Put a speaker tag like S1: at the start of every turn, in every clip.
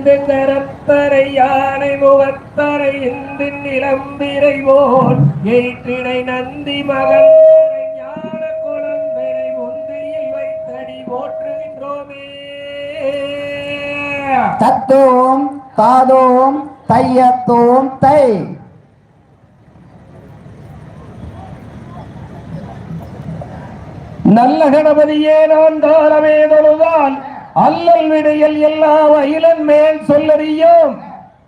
S1: இருந்து தரப்பறை யானை முகத்தரை இந்து நிலம்பிரை போல் எயிற்றினை நந்தி மகன் ஞான
S2: தத்தோம் தாதோம் தையத்தோம் தை
S1: நல்ல கணபதியே நான் தாரமே தொழுதான் அல்லல் விடையல் எல்லா வயலன் மேல் சொல்லறியும்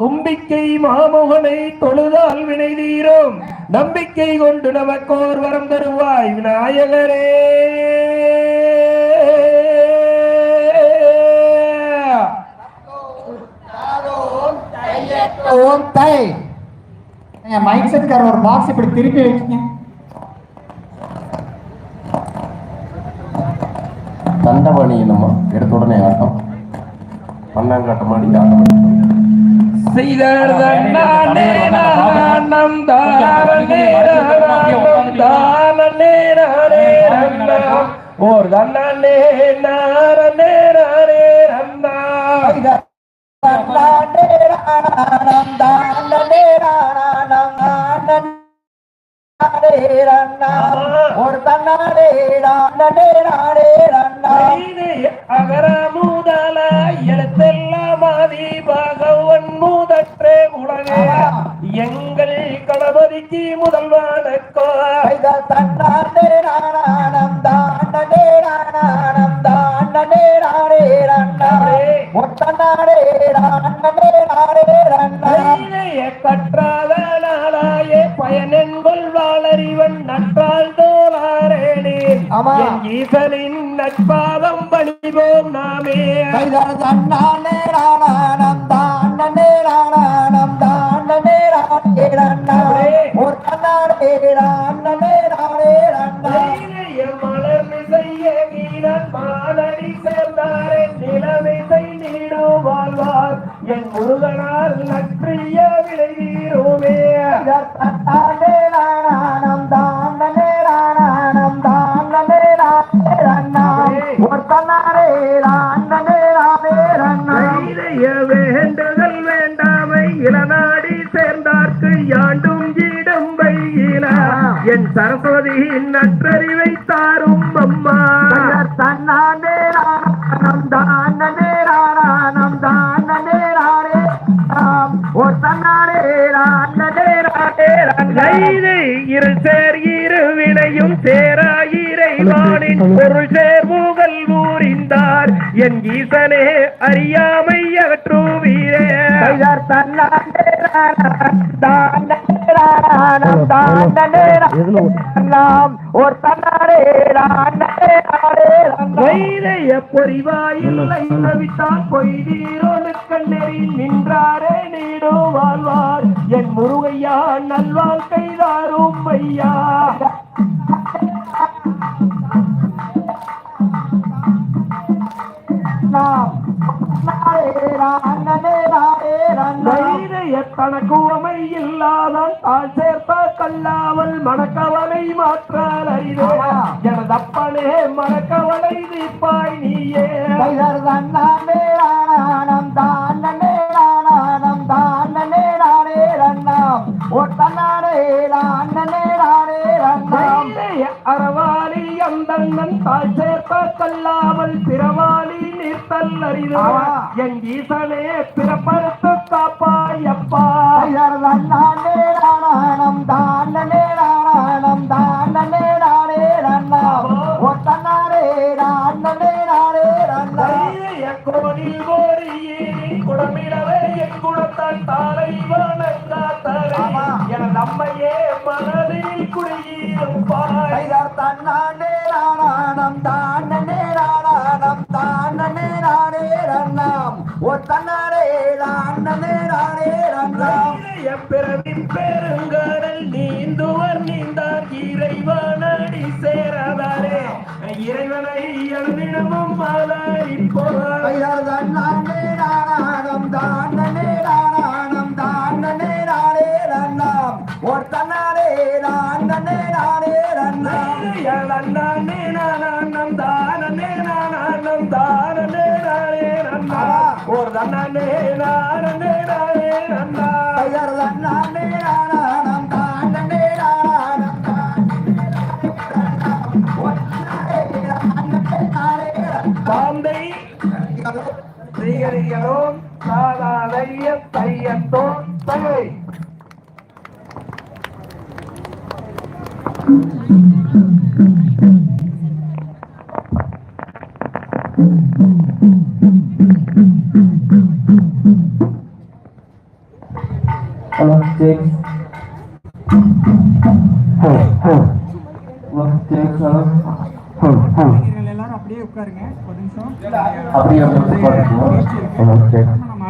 S1: தும்பிக்கை மாமோகனை தொழுதால் வினை தீரும் நம்பிக்கை கொண்டு நமக்கோர் வரம் தருவாய் விநாயகரே
S3: ஓம் தை
S2: மைக் ஒரு பாக்ஸ் இப்படி திருப்பி வச்சுக்கேன்
S4: ದಂಡವಾಣಿ ಏನಮ್ಮ ಎಡತೊಡನೆ ಆಟ ಪನ್ನಂಗಾಟ ಮಾಡಿ ಆಟ
S1: ಓರ್ ದಂಡನೆ ನಾರನೆ ರೇ ರಂದ ದಾಂಡನೆ ರಾಣ அகரமுதல எழுத்தெல்லாம் ஆதி பகவன் மூதற்றே உலகே எங்கள் கணபதிக்கு முதல் வணக்கோ தன்னாண்டே நானானம் தாண்டே நானானம் தாண்டே நாடே ரண்டாரே ஒட்டநாடே நாடே நாடே ரண்டாரே கற்றாத நாளாயே பயனென் நட்பால் தோலாரேனே என் ஈசனின் நட்பாதம் பணிவோம் நாமே அண்ணானே ராணானம் தாண்டனே ராணானம் தாண்டனே ராணே ரண்ணாரே ஒரு கண்ணாரே ராண்டனே ராணே ரண்ணாரே மலர் மிசைய வீரன் மாதரி சேர்ந்தாரே நிலமிசை நீடோ என் முருகனார் நற்றிய விளைவீரோமே வேண்டுதல் வேண்டாமை இளநாடி சேர்ந்தார்க்கு யாண்டும் ஈடும் வையில என் சரஸ்வதியின் நற்றறிவை தாரும் அம்மா தன்னே நம் தானே இரு சேர் இரு வினையும் சேராயிரை பொருள் மூக அறிவார் என் ஈசனே அறியாமை அகற்றும் வீரே ஒரு தன்னாரே வைரைய பொய்தீரோடு கண்ணெறில் நின்றாரே நீடோ வாழ்வார் என் முருகையா நல்வாழ்க்கை ஐயா தைரியத்தனக்கு உமை இல்லாதான் தாழ் சேர்ப்ப கல்லாமல் மணக்கவலை மாற்றாலைதே எனதப்பனே மணக்கவலை தீப்பாய் நீயே தன்னாமே ஆனம் தான் ஈசன் தாய்ப்பல்லாமல் பிறவாளி நிறுத்தல் அறிதா என் ஈசனே பிறப்பறுத்து காப்பாயப்பா நானே நாராயணம் தானே நாராயணம் தானே நானே ரண்ணா ஒத்தனாரே ராண்ணனே நாரே ரண்ணா கோடில் கோரியே குடமிடவே என் குடத்தான் தாரை வணங்காத்தாரே என நம்மையே மனதில் குடியிருப்பாய் தன்னான எப்பிறவின் பெருங்கடல் நீந்துவர் நீந்தார் இறைவனடி சேராதாரே இறைவனை எழுதிடமும் மலரின் போதார் தன்னாண்டே நானானம் தாண்டனே நானானம் தாண்டனே நானே ரண்ணாம் ஒரு தன்னாரே நாண்டனே நானே ரண்ணாம் நானானம் தான் தன்னே நானே நானே நன்னா ஐயர் தன்னே நானானம் தானே நானானம்
S2: பாம்பை ஸ்ரீகரிகளோம் சாதாதைய தையத்தோன் தகை Thank you. One, six. Four, four. One, six, seven. Four, four. அப்படியே உட்காருங்க ஒரு நிமிஷம்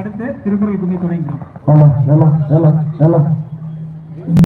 S2: அடுத்து திருக்குறள் கும்மி தொடங்கிக்கலாம்